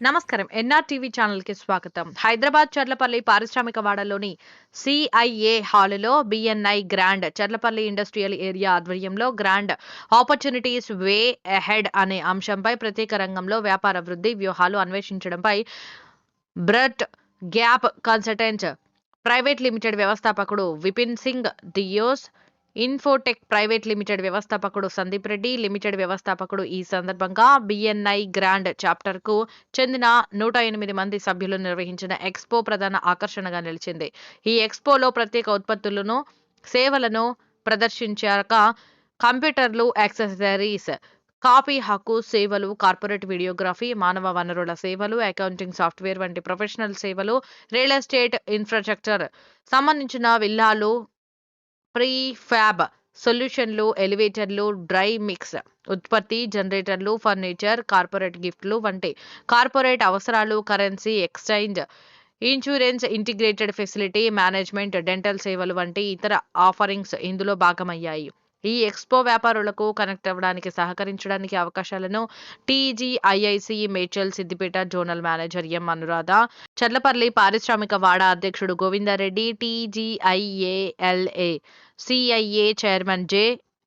నమస్కారం. NR TV ఛానల్కి స్వాగతం. హైదరాబాద్ చర్లపల్లి పారిశ్రామిక వాడలోని సిఐఏ హాలులో BNI grand Charlapalli industrial area ఆధ్వర్యంలో గ్రాండ్ ఆపర్చునిటీస్ వే అహెడ్ అనే అంశంపై ప్రత్యేక రంగంలో వ్యాపార వృద్ధి వ్యూహాలు అన్వేషించడంపై బ్రట్ గ్యాప్ కన్సల్టెంట్ ప్రైవేట్ లిమిటెడ్ వ్యవస్థాపకుడు Vipin Singh దియోస్ infotech private limited వ్యవస్థాపకుడు సందీప్ రెడ్డి లిమిటెడ్ వ్యవస్థాపకుడు ఈ సందర్భంగా బిఎన్ఐ గ్రాండ్ చాప్టర్కు చెందిన నూట ఎనిమిది మంది సభ్యులు నిర్వహించిన ఎక్స్పో ప్రధాన ఆకర్షణగా నిలిచింది. ఈ ఎక్స్పోలో ప్రత్యేక ఉత్పత్తులను సేవలను ప్రదర్శించాక కంప్యూటర్లు యాక్సెసరీస్ కాపీ హక్కు సేవలు కార్పొరేట్ వీడియోగ్రఫీ మానవ వనరుల సేవలు అకౌంటింగ్ సాఫ్ట్వేర్ వంటి ప్రొఫెషనల్ సేవలు రియల్ ఎస్టేట్ ఇన్ఫ్రాస్ట్రక్చర్ సంబంధించిన విల్లాలు ప్రీఫ్యాబ్ సొల్యూషన్లు ఎలివేటర్లు డ్రై మిక్స్ ఉత్పత్తి జనరేటర్లు ఫర్నిచర్ కార్పొరేట్ గిఫ్ట్లు వంటి కార్పొరేట్ అవసరాలు currency exchange insurance integrated facility management dental సేవలు వంటి ఇతర ఆఫరింగ్స్ ఇందులో భాగమయ్యాయి. ఈ ఎక్స్పో వ్యాపారులకు కనెక్ట్ అవ్వడానికి సహకరించడానికి అవకాశాలను TGIIC Medchal Siddipet zonal manager M. Anuradha Charlapalli పారిశ్రామిక వాడ అధ్యక్షుడు Govindareddy TGIALA CIA chairman J.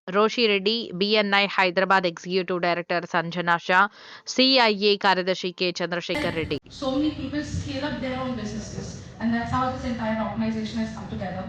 Roshireddy BNI Hyderabad executive director Sanjana Shah CIA కార్యదర్శి K. Chandrashekar Reddy. So many people scale up their own businesses and that's how this entire organization has come together.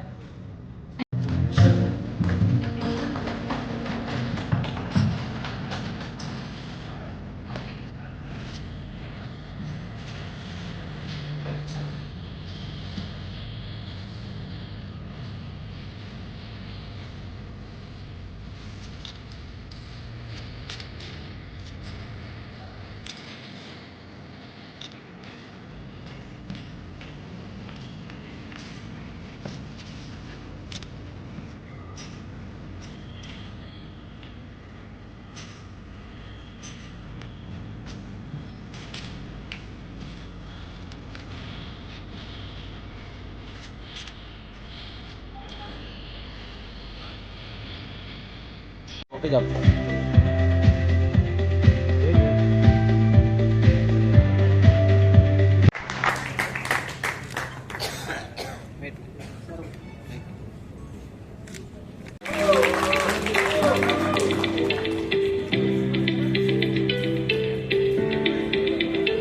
bây giờ Wait.